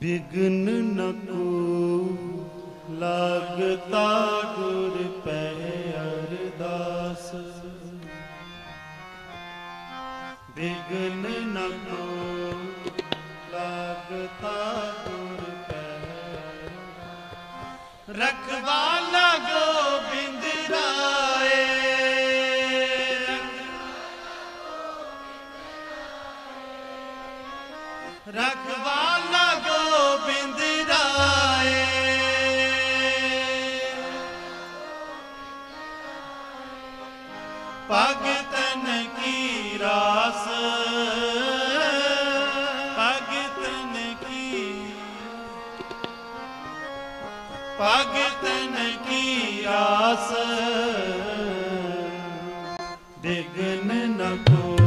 Begin ਨ ਕੋ ਲਾਗਤਾ ਗੁਰ ਪੈ ਅਰਦਾਸ। ਬਿਗਨ ਨ ਕੋ ਲਾਗਤਾ ਗੁਰ ਪੈ ਰਖਵਾ ਕਿਤਨ ਕੀ ਆਸ ਦਿਗਨ ਨ ਕੋ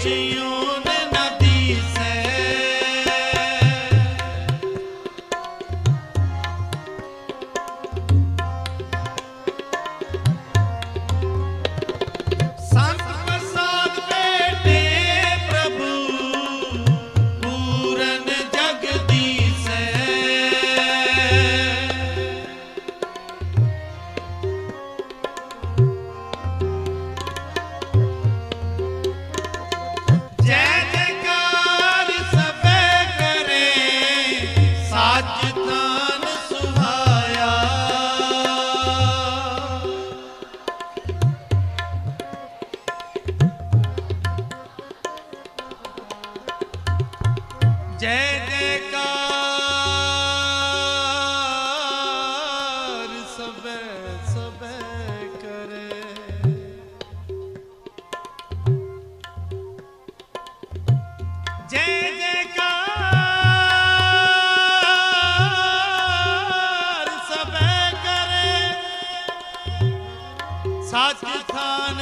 to you. साथ खान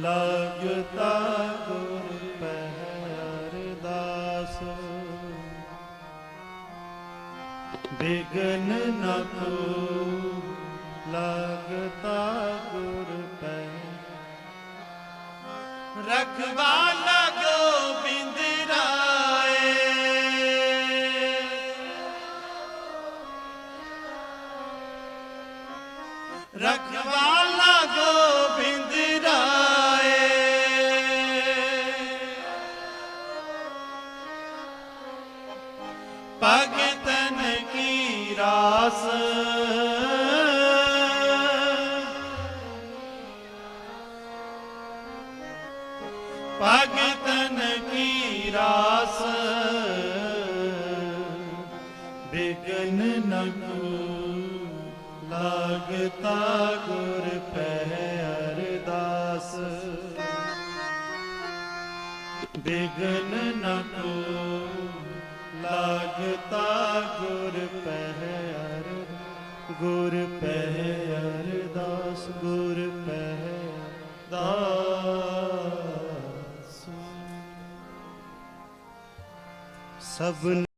ਲਗਤਾ ਗੁਰ ਪਹਿ ਅਰਦਾਸ ਬਿਗਨ ਨ ਕੋ ਲਗਤਾ ਗੁਰ ਪਹਿ ਰਖਵਾਲਾ ਭਗਤਨ ਕੀ ਰਾਸ? ਬਿਗਨ ਨਕੂ ਲਾਗਤਾ ਗੁਰ ਪਹਿ ਅਰਦਾਸ ਬਿਗਨ ਨਕੂ ਲਾਗਤਾ ਗੁਰ ਪਹਿ ਅਰ ਗੁਰ ਪਹਿ ਅਰਦਾਸ ਗੁਰ ਪਹਿ ਦਾ सब